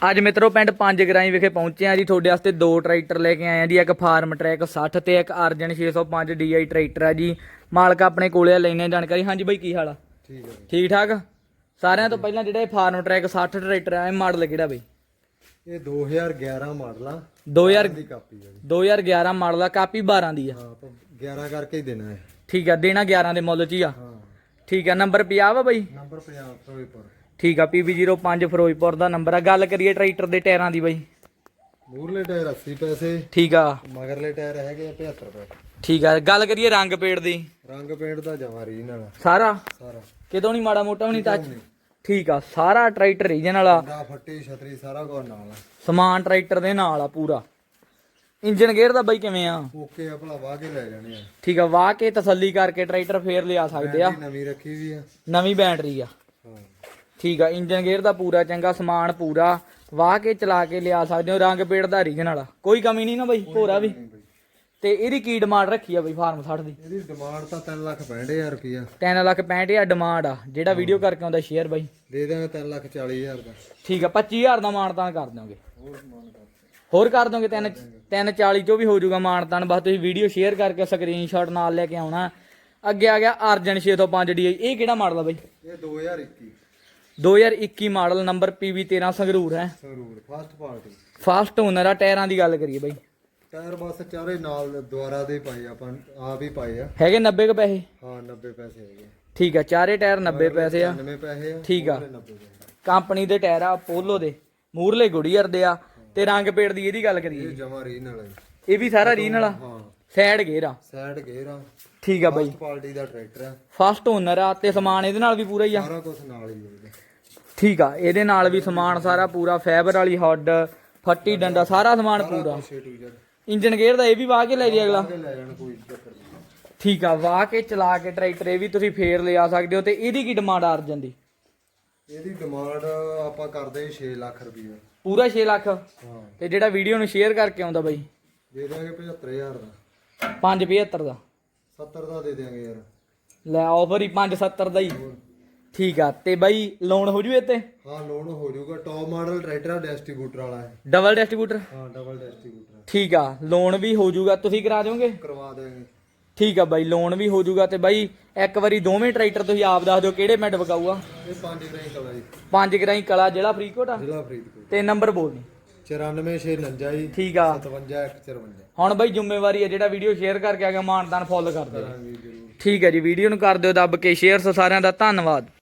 ਅੱਜ ਮਿੱਤਰੋ ਪਿੰਡ ਪੰਜ ਗਰਾਈ ਵਿਖੇ ਪਹੁੰਚੇ ਆ ਜੀ। ਤੁਹਾਡੇ ਵਾਸਤੇ ਦੋ ਟਰੈਕਟਰ ਲੈ ਕੇ ਆਏ ਆ ਜੀ। ਇੱਕ ਫਾਰਮ ਟਰੈਕ 60 ਤੇ ਇੱਕ ਅਰਜਨ 605 DI ਟਰੈਕਟਰ ਆ ਜੀ। ਮਾਲਕ ਆਪਣੇ ਕੋਲੇ ਆ ਲੈਣੇ ਜਾਣਕਾਰੀ। ਹਾਂਜੀ ਬਾਈ ਕੀ ਹਾਲ ਆ? ਠੀਕ ਹੈ ਠੀਕ ਠਾਕ? ਸਾਰਿਆਂ ਤੋਂ ਪਹਿਲਾਂ ਜਿਹੜਾ ਇਹ ਫਾਰਮ ਟਰੈਕ 60 ਟਰੈਕਟਰ ਆ ਇਹ ਮਾਡਲ ਕਿਹੜਾ ਬਈ? ਇਹ 2011 ਮਾਡਲ ਆ। 2000 ਦੀ ਕਾਪੀ ਜੀ। 2011 ਮਾਡਲ ਆ ਕਾਪੀ 12 ਦੀ ਆ। ਹਾਂ ਆਪਾਂ 11 ਕਰਕੇ ਹੀ ਦੇਣਾ ਹੈ ਠੀਕ ਆ ਦੇਣਾ 11 ਦੇ ਮੁੱਲ 'ਚ ਹੀ ਆ। ਹਾਂ। ਠੀਕ ਆ ਨੰਬਰ 50 ਵਾ ਬਾਈ? ਨੰਬਰ 50 ਫਿਰੋਜ਼ਪੁਰ। ਠੀਕ ਆ PB05 ਫਿਰੋਜ਼ਪੁਰ ਦਾ ਨੰਬਰ ਆ। ਗੱਲ ਕਰੀਏ ਟਰੈਕਟਰ ਦੇ ਟਾਇਰਾਂ ਦੀ ਬਾਈ। ਮੂਰਲੇ ਟਾਇਰ 80 ਪੈਸੇ ਠੀਕ ਆ। ਮਗਰਲੇ ਟਾਇਰ ਹੈਗੇ ਆ 75 ਪੈਸੇ। ਠੀਕ ਆ ਗੱਲ ਕਰੀਏ ਰੰਗ ਪੇੜ ਦੀ। ਰੰਗ ਪੇਂਟ ਦਾ ਜਮਾ ਰੀਜਨਲ ਸਾਰਾ? ਸਾਰਾ। ਕਿਤੋਂ ਨਹੀਂ ਮਾੜਾ ਮੋਟਾ ਵੀ ਨਹੀਂ ਟੱਚ ਠੀਕ ਆ ਸਾਰਾ ਟਰੈਕਟਰ ਰੀਜਨਲ ਆ। ਦਾ ਫੱਟੀ ਛਤਰੀ ਸਾਰਾ ਕੁਝ ਨਾਲ ਆ। ਸਮਾਨ ਟਰੈਕਟਰ ਦੇ ਨਾਲ ਆ ਪੂਰਾ। ਇੰਜਨ ਗੇਅਰ ਦਾ ਬਾਈ ਕਿਵੇਂ ਆ? ਓਕੇ ਆ ਭਲਾ ਵਾਹ ਕੇ ਲੈ ਜਾਣੇ ਆ। ਠੀਕ ਆ ਵਾਹ ਕੇ ਤਸੱਲੀ ਕਰਕੇ ਟਰੈਕਟਰ ਫੇਰ ਲਿਆ ਸਕਦੇ ਆ। ਬੈਟਰੀ ਨਵੀਂ ਰੱਖੀ ਵੀ ਆ। ਨਵੀਂ ਬੈਟਰੀ ਆ। ਹਾਂ। ਠੀਕ ਆ ਇੰਜਨ ਗੇਅਰ ਦਾ ਪੂਰਾ ਚੰਗਾ ਸਮਾਨ ਪੂਰਾ। ਵਾਹ ਕੇ ਚਲਾ ਕੇ ਲਿਆ ਸਕਦੇ ਹੋ ਰੰਗ ਪੇੜ ਦਾ ਰੀਜਨਲ ਆ ਕੋਈ ਕਮੀ ਨਹੀਂ ਨਾ ਬਾਈ ਭੋਰਾ ਵੀ। ਤੇ ਇਹਦੀ ਕੀ ਡਿਮਾਂਡ ਰੱਖੀ ਆ ਬਾਈ ਫਾਰਮ 60 ਦੀ? ਇਹਦੀ ਡਿਮਾਂਡ ਤਾਂ 3 ਲੱਖ 65000 ਰੁਪਿਆ 3 ਲੱਖ 65000 ਡਿਮਾਂਡ ਆ ਜਿਹੜਾ ਵੀਡੀਓ ਕਰਕੇ ਆਉਂਦਾ ਸ਼ੇਅਰ ਬਾਈ। ਦੇ ਦਾਂਗੇ 3 ਲੱਖ 40000 ਦਾ। ਠੀਕ ਆ 25000 ਦਾ ਮਾਨਤਾਨ ਕਰ ਦੋਗੇ ਹੋਰ ਕਰ ਦੋਗੇ 3 340 ਚੋਂ ਵੀ ਹੋ ਜਾਊਗਾ ਮਾਨਤਾਨ ਬਸ ਤੁਸੀਂ ਵੀਡੀਓ ਸ਼ੇਅਰ ਕਰਕੇ ਸਕਰੀਨਸ਼ਾਟ ਨਾਲ ਲੈ ਕੇ ਆਉਣਾ। ਅੱਗੇ ਆ ਗਿਆ ਅਰਜਨ 605 DI ਇਹ ਕਿਹੜਾ ਮਾਡਲ ਆ ਬਾਈ? ਇਹ 2021 2021 ਮਾਡਲ ਨੰਬਰ PV13 ਸੰਗਰੂਰ ਹੈ। Sangrur first party. First owner ਆ ਟਾਇਰਾਂ ਦੀ ਗੱਲ ਕਰੀਏ ਬਾਈ। ਟਾਇਰ ਬਸ ਚਾਰੇ ਨਾਲ ਦੁਆਰਾ ਦੇ ਪਾਏ ਆਪਾਂ ਆਪ ਹੀ ਪਾਏ ਆ। ਹੈਗੇ 90 ਕੁ ਪੈਸੇ? ਹਾਂ 90 ਪੈਸੇ ਹੈਗੇ ਠੀਕ ਆ ਚਾਰੇ ਟਾਇਰ 90 ਪੈਸੇ ਆ। 99 ਪੈਸੇ ਆ ਠੀਕ ਆ। ਉਹਦੇ 90 ਪੈਸੇ ਕੰਪਨੀ ਦੇ ਟਾਇਰ ਆ ਪੋਲੋ ਦੇ। ਮੂਰਲੇ ਗੁੜੀਅਰ ਦੇ ਆ। ਤੇ ਰੰਗ ਪੇੜ ਦੀ ਇਹਦੀ ਗੱਲ ਕਰੀਏ। ਇਹ ਜਮਾ ਰੀ ਨਾਲ ਹੈ। ਇਹ ਵੀ ਸਾਰਾ ਰੀਨਲ ਆ ਹਾਂ। ਸਾਈਡ ਗੇਅਰ ਆ। ਸਾਈਡ ਗੇਅਰ ਆ। ਠੀਕ ਆ ਬਾਈ। ਫਸਟ ਪਾਰਟੀ ਦਾ ਟਰੈਕਟਰ ਆ। ਫਸਟ ਓਨਰ ਆ ਤੇ ਸਮਾਨ ਇਹਦੇ ਨਾਲ ਵੀ ਪੂਰਾ ਹੀ ਆ। ਸਾਰਾ ਕੁਝ ਨਾਲ ਹੀ ਹੈ ਇਹਦੇ। ਠੀਕ ਆ ਇਹਦੇ ਨਾਲ ਵੀ ਸਮਾਨ ਸਾਰਾ ਪੂਰਾ ਫਾਈਬਰ ਵਾਲੀ ਹੱਡ ਫੱਟੀ ਡੰਡਾ ਸਾਰਾ ਸਮਾਨ ਪੂਰਾ। ਇੰਜਨ ਗੇਅਰ ਦਾ ਇਹ ਵੀ ਵਾਹ ਕੇ ਲੈ ਜੀ ਅਗਲਾ? ਠੀਕ ਆ ਵਾਹ ਕੇ ਚਲਾ ਕੇ ਟਰੈਕਟਰ ਇਹ ਵੀ ਤੁਸੀਂ ਫੇਰ ਲਿਆ ਸਕਦੇ ਹੋ ਤੇ ਇਹਦੀ ਕੀ ਡਿਮਾਂਡ ਆ ਅਰਜਨ ਦੀ? ਇਹਦੀ ਡਿਮਾਂਡ ਆਪਾਂ ਕਰਦੇ 6 ਲੱਖ ਰੁਪਏ ਪੂਰਾ 6 ਲੱਖ? ਹਾਂ। ਤੇ ਜਿਹੜਾ ਵੀਡੀਓ ਨੂੰ ਸ਼ੇਅਰ ਕਰਕੇ ਆਉਂਦਾ ਬਾਈ? ਦੇ ਦਾਂਗੇ 75000 ਦਾ। 575 ਦਾ। 70 ਦਾ ਦੇ ਦਿਆਂਗੇ ਯਾਰ। ਲੈ ਆਫਰ ਹੀ 570 ਦਾ ਹੀ। ਠੀਕ ਆ ਤੇ ਬਾਈ ਲੋਨ ਹੋ ਜੂ ਇੱਥੇ? ਹਾਂ ਲੋਨ ਹੋ ਜਾਊਗਾ ਟੌਪ ਮਾਡਲ ਟਰੈਕਟਰ ਆ ਡਿਸਟ੍ਰੀਬਿਊਟਰ ਵਾਲਾ ਹੈ ਡਬਲ ਡਿਸਟ੍ਰੀਬਿਊਟਰ ਹਾਂ ਡਬਲ ਡਿਸਟ੍ਰੀਬਿਊਟਰ ਠੀਕ ਆ ਲੋਨ ਵੀ ਹੋ ਜੂਗਾ ਤੁਸੀਂ ਕਰਾ ਦਿਓਗੇ? ਕਰਵਾ ਦੇਾਂਗੇ ਠੀਕ ਆ ਬਾਈ ਲੋਨ ਵੀ ਹੋ ਜੂਗਾ ਤੇ ਬਾਈ ਇੱਕ ਵਾਰੀ ਦੋਵੇਂ ਟਰੈਕਟਰ ਤੁਸੀਂ ਆਪ ਦੱਸ ਦਿਓ ਕਿਹੜੇ ਮਿੰਟ ਵਕਾਊ ਆ ਇਹ ਪੰਜ ਗ੍ਰਾਈ ਕਲਾ ਜੀ। ਪੰਜ ਗਰਾਈ ਕਲਾ ਜ਼ਿਲ੍ਹਾ ਫਰੀਦਕੋਟ ਆ? ਜ਼ਿਲ੍ਹਾ ਫਰੀਦਕੋਟ। ਤੇ ਨੰਬਰ ਬੋਲ ਦੀ 94649 ਜੀ ਠੀਕ ਆ। 57154 ਹੁਣ ਬਾਈ ਜ਼ਿੰਮੇਵਾਰੀ ਹੈ ਜਿਹੜਾ ਵੀਡੀਓ ਸ਼ੇਅਰ ਕਰਕੇ ਆ ਗਿਆ ਮਾਨਦਾਨ ਫੁੱਲ ਕਰ ਦਿਓ। ਕਰਾਂਗੇ ਜ਼ਰੂਰ। ਠੀਕ ਹੈ ਜੀ ਵੀਡੀਓ ਨੂੰ ਕਰ ਦਿਓ ਦੱਬ ਕੇ ਸ਼ੇਅਰ ਸਾਰਿਆਂ ਦਾ ਧੰਨਵਾਦ।